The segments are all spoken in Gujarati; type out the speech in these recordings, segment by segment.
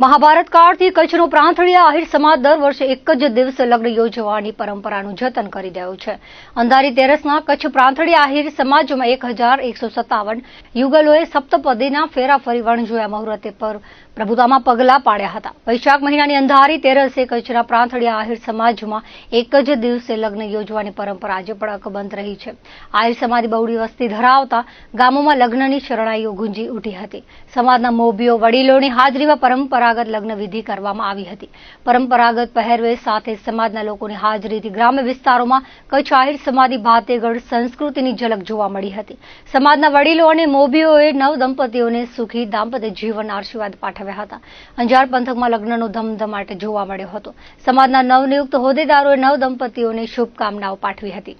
મહાભારત કાળથી કચ્છનો પ્રાંતળિયા આહિર સમાજ દર વર્ષે એક જ દિવસે લગ્ન યોજવાની પરંપરાનું જતન કરી રહ્યો છે. અંધારી તેરસના કચ્છ પ્રાંતળિયા આહિર સમાજમાં એક હજાર એકસો સત્તાવન યુગલોએ સપ્તપદીના ફેરા વણજોયા મુહૂર્તે પર પ્રભુતામાં પગલાં પાડ્યા હતા. વૈશાખ મહિનાની અંધારી તેરસે કચ્છના પ્રાંતળિયા આહિર સમાજમાં એક જ દિવસે લગ્ન યોજવાની પરંપરા આજે પણ અકબંધ રહી છે. આહિર સમાજ બહુડી વસ્તી ધરાવતા ગામોમાં લગ્નની શરણાઈઓ ગુંજી ઉઠી હતી. સમાજના મોભીઓ, વડીલોની હાજરીમાં પરંપરાગત લગ્ન વિધિ કરવામાં આવી હતી. પરંપરાગત પહેરવેશ સાથે સમાજના લોકોની હાજરીથી ગ્રામ્ય વિસ્તારોમાં કચ્છ આહિર સમાધિ, ભાતેગઢ સંસ્કૃતિની ઝલક જોવા મળી હતી. સમાજના વડીલો અને મોભીઓએ નવ દંપતીઓને સુખી દાંપત્ય જીવન આશીર્વાદ પાઠવ્યા હતા. અંજાર પંથકમાં લગ્નનો ધમધમાટ જોવા મળ્યો હતો. સમાજના નવનિયુક્ત હોદ્દેદારોએ નવ દંપતીઓને શુભકામનાઓ પાઠવી હતી.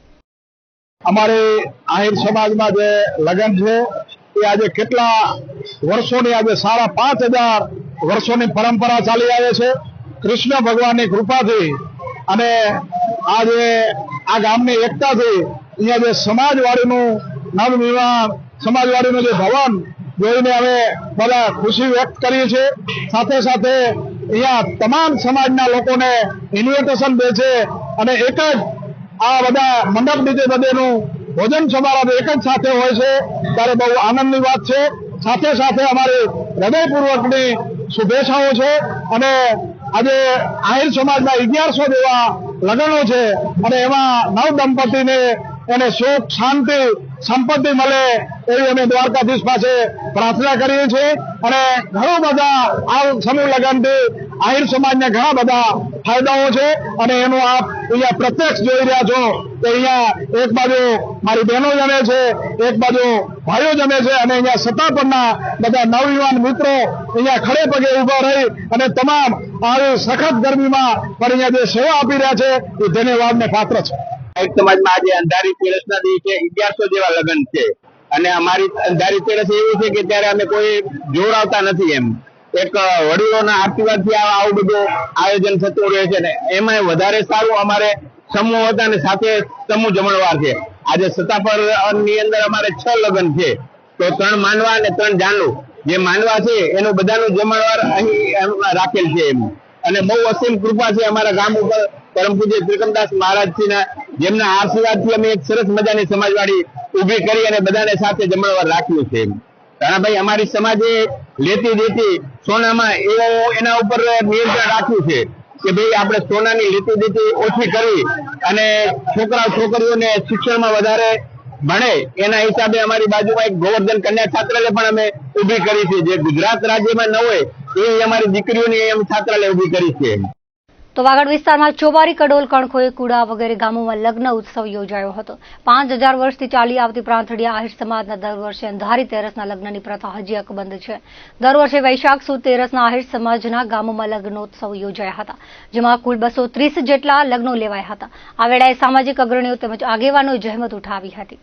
અમારે આહિર સમાજમાં જે લગ્ન છે, એ આજે કેટલા વર્ષોની આજે સાડા પાંચ હજાર વર્ષોની પરંપરા ચાલી આવે છે. કૃષ્ણ ભગવાનની કૃપાથી અને આજે આ ગામની એકતાથી અહીંયા જે સમાજવાડીનું નવનિર્માણ, સમાજવાડીનું જે ભવન જોઈને અમે બધા ખુશી વ્યક્ત કરીએ છીએ. સાથે સાથે અહીંયા તમામ સમાજના લોકોને ઇન્વિટેશન દે છે અને એક જ આ બધા મંડપ નીચે બધેનું ભોજન સમારંભ એક જ સાથે હોય છે. ત્યારે બહુ આનંદની વાત છે. સાથે સાથે અમારી હૃદયપૂર્વકની શુભેચ્છાઓ છે અને આજે આહિર સમાજના અગિયારસો જેવા લગ્નો છે અને એમાં નવ દંપતીને એને સુખ, શાંતિ, સંપત્તિ મળે એવી અમે દ્વારકાધીશ પાસે પ્રાર્થના કરીએ છીએ. અને ઘણું બધા આ સમૂહ લગ્નથી આહિર સમાજને ઘણા બધા ફાયદાઓ છે અને એનો આપ અહીંયા પ્રત્યક્ષ જોઈ રહ્યા છો કે અહીંયા એક બાજુ મારી બહેનો જમે છે, એક બાજુ ભાઈઓ જમે છે અને અહીંયા સત્તા પરના બધા નવયુવાન મિત્રો અહીંયા ખડે પગે ઊભા રહી અને તમામ આવી સખત ગરમીમાં પણ અહીંયા જે સેવા આપી રહ્યા છે, એ ધન્યવાદને પાત્ર છે. એક સમાજમાં આજે અંધારી તેરસના દિવસે અગિયારસો જેવા લગ્ન છે. અને અમારી અંધારી તેરસ એવી છે કે ત્યારે અમે કોઈ જોર આવતા નથી એમ. એક વડીલોના આશીર્વાદથી આવું બધું આયોજન થતું રહે છે ને એમાં વધારે સારું અમારે સમૂહ હતા અને સાથે સમૂહ જમણવાર છે. આજે સત્તાપરની અંદર અમારે છ લગ્ન છે. તો ત્રણ માનવા અને ત્રણ જાનુ જે માનવા છે, એનું બધાનું જમણવાર અહીં રાખેલ છે એમ. અને બહુ અસીમ કૃપા છે અમારા ગામ ઉપર પરમ પૂજ્ય ત્રિકમદાસ મહારાજજીના, જેમના આશીર્વાદથી અમે એક સરસ મજાની સમાજવાડી ઊભી કરી અને બધાને સાથે જમણવાર રાખ્યું છે રાણાભાઈ, અમારી સમાજે લેતી દેતી સોનામાં એવું એના ઉપર નિયંત્રણ રાખ્યું છે કે ભાઈ આપણે સોનાની લેતી દેતી ઓછી કરી અને છોકરા છોકરીઓને શિક્ષણમાં વધારે ભણે. એના હિસાબે અમારી બાજુમાં એક ગોવર્ધન કન્યા છાત્રાલય પણ અમે ઊભી કરી છે. જે ગુજરાત રાજ્યમાં ન હોય, એ અમારી દીકરીઓની એમ છાત્રાલય ઊભી કરી છે. તો વાગડ વિસ્તારમાં ચોબારી કડોલ કણખોએ કુડા વગેરે ગામોમાં લગ્ન ઉત્સવ યોજાયો હતો. પાંચ હજાર વર્ષથી ચાલી આવતી પ્રાંથડિયા આહિર સમાજના દર વર્ષે અંધારી તેરસના લગ્નની પ્રથા હજી અકબંધ છે. દર વર્ષે વૈશાખ સુદ તેરસના આહિર સમાજના ગામોમાં લગ્નોત્સવ યોજાયા હતા, જેમાં કુલ બસો ત્રીસ જેટલા લગ્નો લેવાયા હતા. આ વેળાએ સામાજિક અગ્રણીઓ તેમજ આગેવાનોએ જહેમત ઉઠાવી હતી.